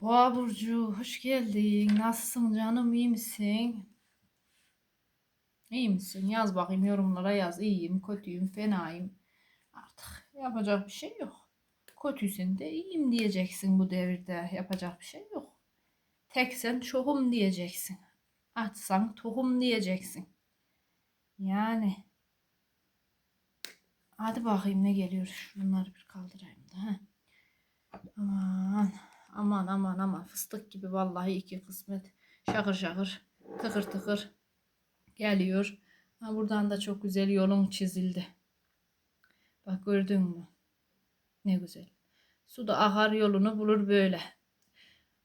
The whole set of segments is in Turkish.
Boğa Burcu hoş geldin. Nasılsın canım iyi misin? İyi misin? Yaz bakayım yorumlara yaz. İyiyim, kötüyüm, fenayım. Artık yapacak bir şey yok. Kötüysen de iyiyim diyeceksin bu devirde. Yapacak bir şey yok. Teksen çoğum diyeceksin. Açsan tohum diyeceksin. Yani. Hadi bakayım ne geliyor. Şunları bir kaldırayım da. Heh. Aman. Aman aman aman fıstık gibi vallahi iki kısmet. Şakır şakır tıkır tıkır geliyor. Ha, buradan da çok güzel yolun çizildi. Bak gördün mü? Ne güzel. Su da akar yolunu bulur böyle.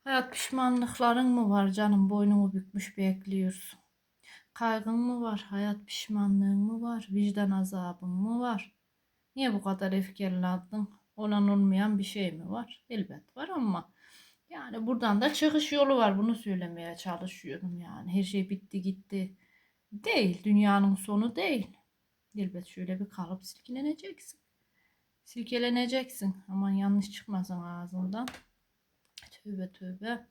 Hayat pişmanlıkların mı var canım? Boynunu bükmüş bekliyorsun. Kaygın mı var? Hayat pişmanlığın mı var? Vicdan azabın mı var? Niye bu kadar öfkelendin? Olan olmayan bir şey mi var? Elbet var ama yani buradan da çıkış yolu var. Bunu söylemeye çalışıyorum yani. Her şey bitti gitti. Değil. Dünyanın sonu değil. Elbet şöyle bir kalıp silkeleneceksin. Silkeleneceksin. Aman yanlış çıkmasın ağzından. Tövbe tövbe.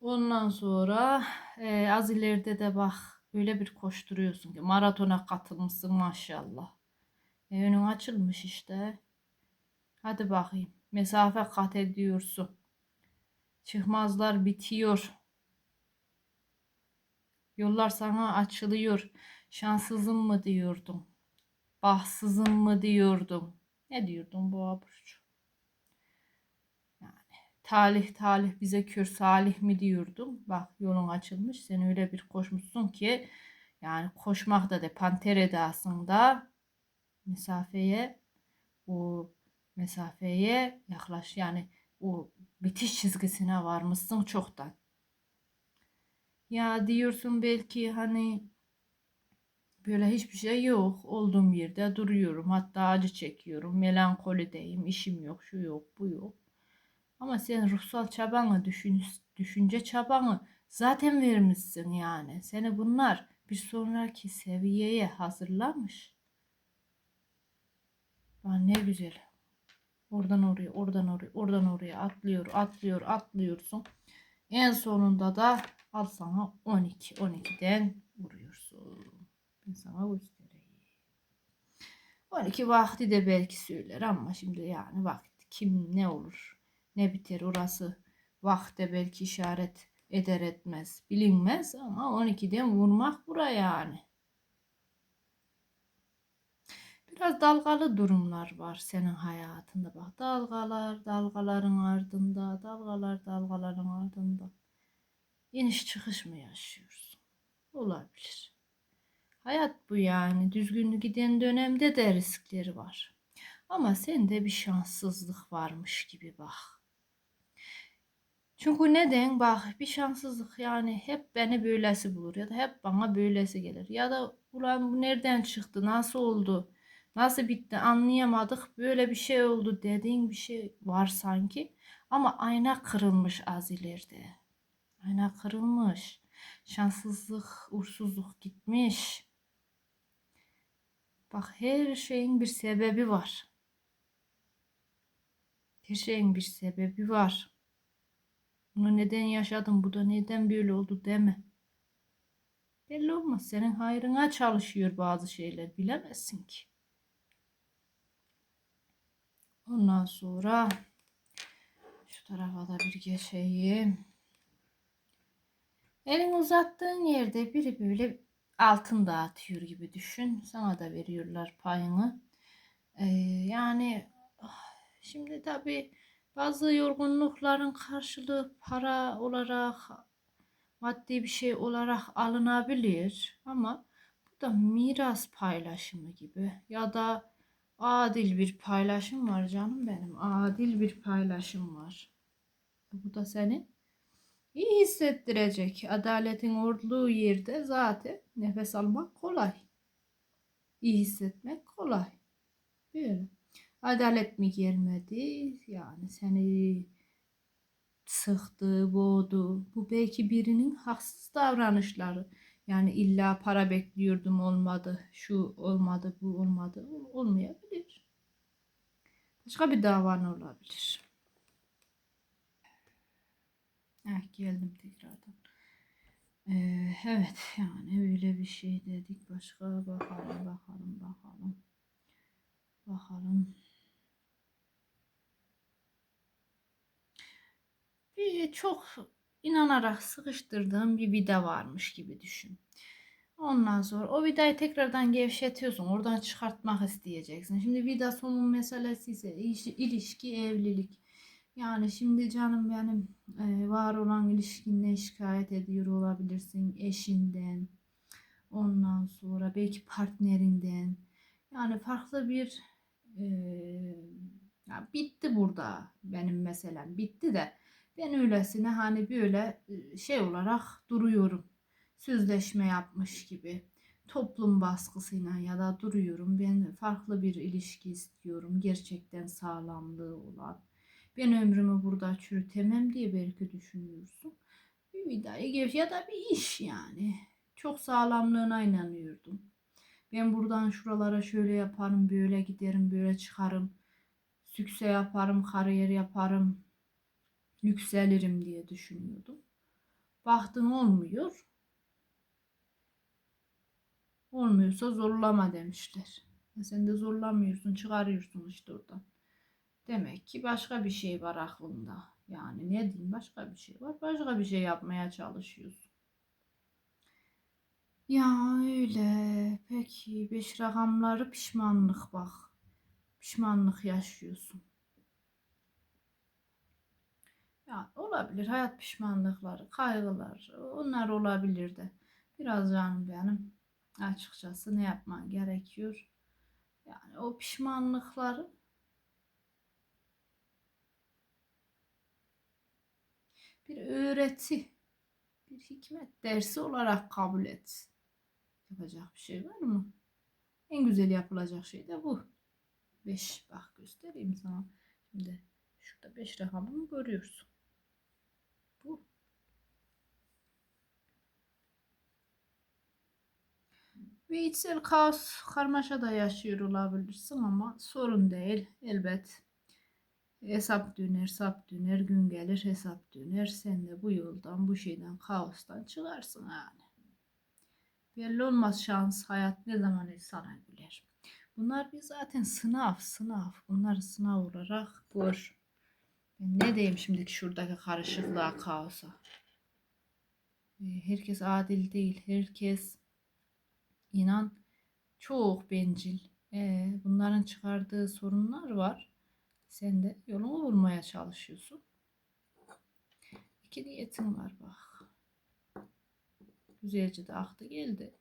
Ondan sonra e, az ileride de bak öyle bir koşturuyorsun ki maratona katılmışsın maşallah. E, önün açılmış işte. Hadi bakayım. Mesafe kat ediyorsun. Çıkmazlar bitiyor. Yollar sana açılıyor. Şanssızım mı diyordum. Bahtsızım mı diyordum. Ne diyordum bu burcu? Yani talih talih bize kör salih mi diyordum. Bak yolun açılmış. Sen öyle bir koşmuşsun ki yani koşmak da de panter edasında mesafeye o mesafeye yaklaş yani o bitiş çizgisine varmışsın çoktan. Ya diyorsun belki hani böyle hiçbir şey yok. Olduğum yerde duruyorum. Hatta acı çekiyorum. Melankolideyim. işim yok. Şu yok. Bu yok. Ama sen ruhsal çabanı, düşün, düşünce çabanı zaten vermişsin yani. Seni bunlar bir sonraki seviyeye hazırlamış. Aa, ne güzel. Oradan oraya, oradan oraya, oradan oraya atlıyor, atlıyor, atlıyorsun. En sonunda da al sana 12. 12'den vuruyorsun. Ben sana göstereyim. 12 vakti de belki söyler ama şimdi yani vakti kim ne olur ne biter orası vakte belki işaret eder etmez bilinmez ama 12'den vurmak buraya yani. Biraz dalgalı durumlar var senin hayatında bak. Dalgalar, dalgaların ardında, dalgalar, dalgaların ardında. İniş çıkış mı yaşıyorsun? Olabilir. Hayat bu yani. Düzgün giden dönemde de riskleri var. Ama sende bir şanssızlık varmış gibi bak. Çünkü neden? Bak bir şanssızlık yani hep beni böylesi bulur ya da hep bana böylesi gelir. Ya da ulan bu nereden çıktı, nasıl oldu? Nasıl bitti anlayamadık. Böyle bir şey oldu dediğin bir şey var sanki. Ama ayna kırılmış az ileride. Ayna kırılmış. Şanssızlık, uğursuzluk gitmiş. Bak her şeyin bir sebebi var. Her şeyin bir sebebi var. Bunu neden yaşadım, bu da neden böyle oldu deme. Belli olmaz. Senin hayrına çalışıyor bazı şeyler. Bilemezsin ki. Ondan sonra şu tarafa da bir geçeyim. Elini uzattığın yerde biri böyle altın dağıtıyor gibi düşün. Sana da veriyorlar payını. Ee, yani ah, şimdi tabi bazı yorgunlukların karşılığı para olarak maddi bir şey olarak alınabilir ama bu da miras paylaşımı gibi ya da Adil bir paylaşım var canım benim. Adil bir paylaşım var. Bu da seni iyi hissettirecek. Adaletin olduğu yerde zaten nefes almak kolay. İyi hissetmek kolay. Böyle. Adalet mi gelmedi? Yani seni sıktı, boğdu. Bu belki birinin haksız davranışları. Yani illa para bekliyordum olmadı, şu olmadı, bu olmadı. Olmayabilir. Başka bir davan olabilir. Heh, geldim tekrardan. Ee, evet yani öyle bir şey dedik. Başka bakalım bakalım bakalım. Bakalım. Bir çok inanarak sıkıştırdığım bir vida varmış gibi düşün. Ondan sonra o vidayı tekrardan gevşetiyorsun. Oradan çıkartmak isteyeceksin. Şimdi vida sonun meselesi ise ilişki, evlilik. Yani şimdi canım benim e, var olan ilişkinden şikayet ediyor olabilirsin. Eşinden. Ondan sonra belki partnerinden. Yani farklı bir e, ya bitti burada benim meselem. Bitti de ben öylesine hani böyle e, şey olarak duruyorum. Sözleşme yapmış gibi. Toplum baskısıyla ya da duruyorum. Ben farklı bir ilişki istiyorum. Gerçekten sağlamlığı olan. Ben ömrümü burada çürütemem diye belki düşünüyorsun. Bir vidayı geç ya da bir iş yani. Çok sağlamlığına inanıyordum. Ben buradan şuralara şöyle yaparım, böyle giderim, böyle çıkarım. Sükse yaparım, kariyer yaparım, yükselirim diye düşünüyordum. Baktın olmuyor. Olmuyorsa zorlama demişler. Sen de zorlamıyorsun, çıkarıyorsun işte oradan. Demek ki başka bir şey var aklında. Yani ne diyeyim başka bir şey var. Başka bir şey yapmaya çalışıyorsun. Ya öyle. Peki beş rakamları pişmanlık bak. Pişmanlık yaşıyorsun. Ya olabilir hayat pişmanlıkları, kaygılar onlar olabilir de. Biraz canım benim açıkçası ne yapman gerekiyor? Yani o pişmanlıkları bir öğreti, bir hikmet dersi olarak kabul et. Yapacak bir şey var mı? En güzel yapılacak şey de bu. 5 bak göstereyim sana. Şimdi şurada 5 rakamını görüyorsun. Bu. Ve içsel kaos karmaşa da yaşıyor olabilirsin ama sorun değil. Elbet hesap döner, sap döner, gün gelir hesap döner. Sen de bu yoldan, bu şeyden, kaostan çıkarsın yani. Belli olmaz şans, hayat ne zaman sana güler. Bunlar bir zaten sınav, sınav. Bunları sınav olarak gör. Ne diyeyim şimdiki şuradaki karışıklığa, kaosa. Ee, herkes adil değil. Herkes inan çok bencil. Ee, bunların çıkardığı sorunlar var. Sen de yolunu bulmaya çalışıyorsun. İki niyetin var bak. Güzelce de aktı geldi.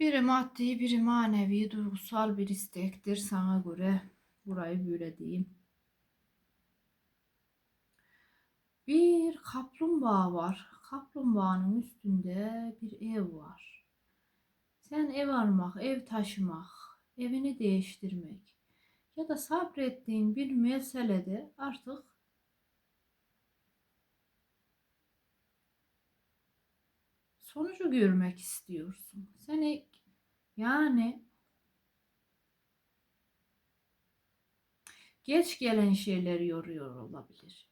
Biri maddi, biri manevi, duygusal bir istektir sana göre. Burayı böyle diyeyim. Bir kaplumbağa var. Kaplumbağanın üstünde bir ev var. Sen ev almak, ev taşımak, evini değiştirmek ya da sabrettiğin bir meselede artık sonucu görmek istiyorsun. Seni yani geç gelen şeyler yoruyor olabilir.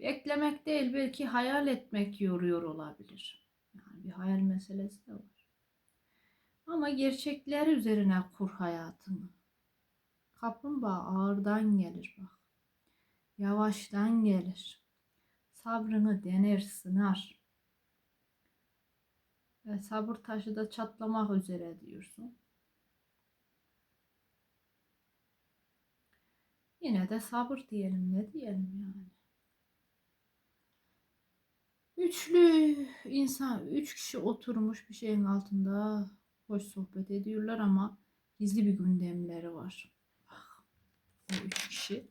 Beklemek değil belki hayal etmek yoruyor olabilir. Yani bir hayal meselesi de var. Ama gerçekler üzerine kur hayatını. Kaplumbağa ağırdan gelir bak. Yavaştan gelir. Sabrını dener, sınar. Ve sabır taşı da çatlamak üzere diyorsun. Yine de sabır diyelim ne diyelim yani. Üçlü insan, üç kişi oturmuş bir şeyin altında hoş sohbet ediyorlar ama gizli bir gündemleri var. Bak, o üç kişi.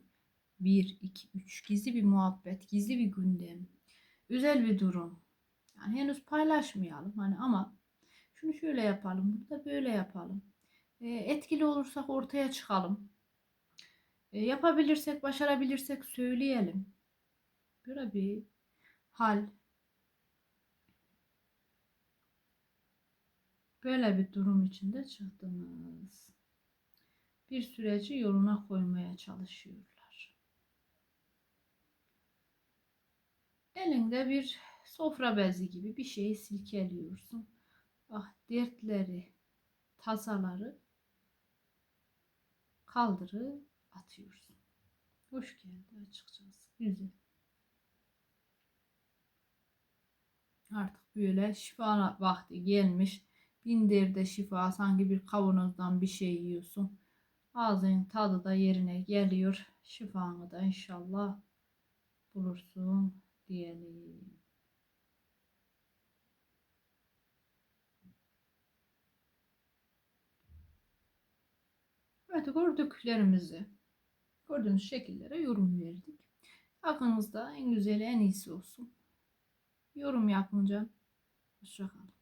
Bir, iki, üç. Gizli bir muhabbet, gizli bir gündem. Özel bir durum. Yani henüz paylaşmayalım hani ama şunu şöyle yapalım, bunu da böyle yapalım. E, etkili olursak ortaya çıkalım. E, yapabilirsek, başarabilirsek söyleyelim. Böyle bir hal Böyle bir durum içinde çıktınız. Bir süreci yoluna koymaya çalışıyorlar. Elinde bir sofra bezi gibi bir şeyi silkeliyorsun. Ah dertleri, tasaları kaldırı atıyorsun. Hoş geldi açıkçası. Güzel. Artık böyle şifa vakti gelmiş. Bin derde şifa sanki bir kavanozdan bir şey yiyorsun. Ağzının tadı da yerine geliyor. Şifanı da inşallah bulursun diyelim. Evet gördüklerimizi gördüğünüz şekillere yorum verdik. Aklınızda en güzeli en iyisi olsun. Yorum yapınca hoşçakalın.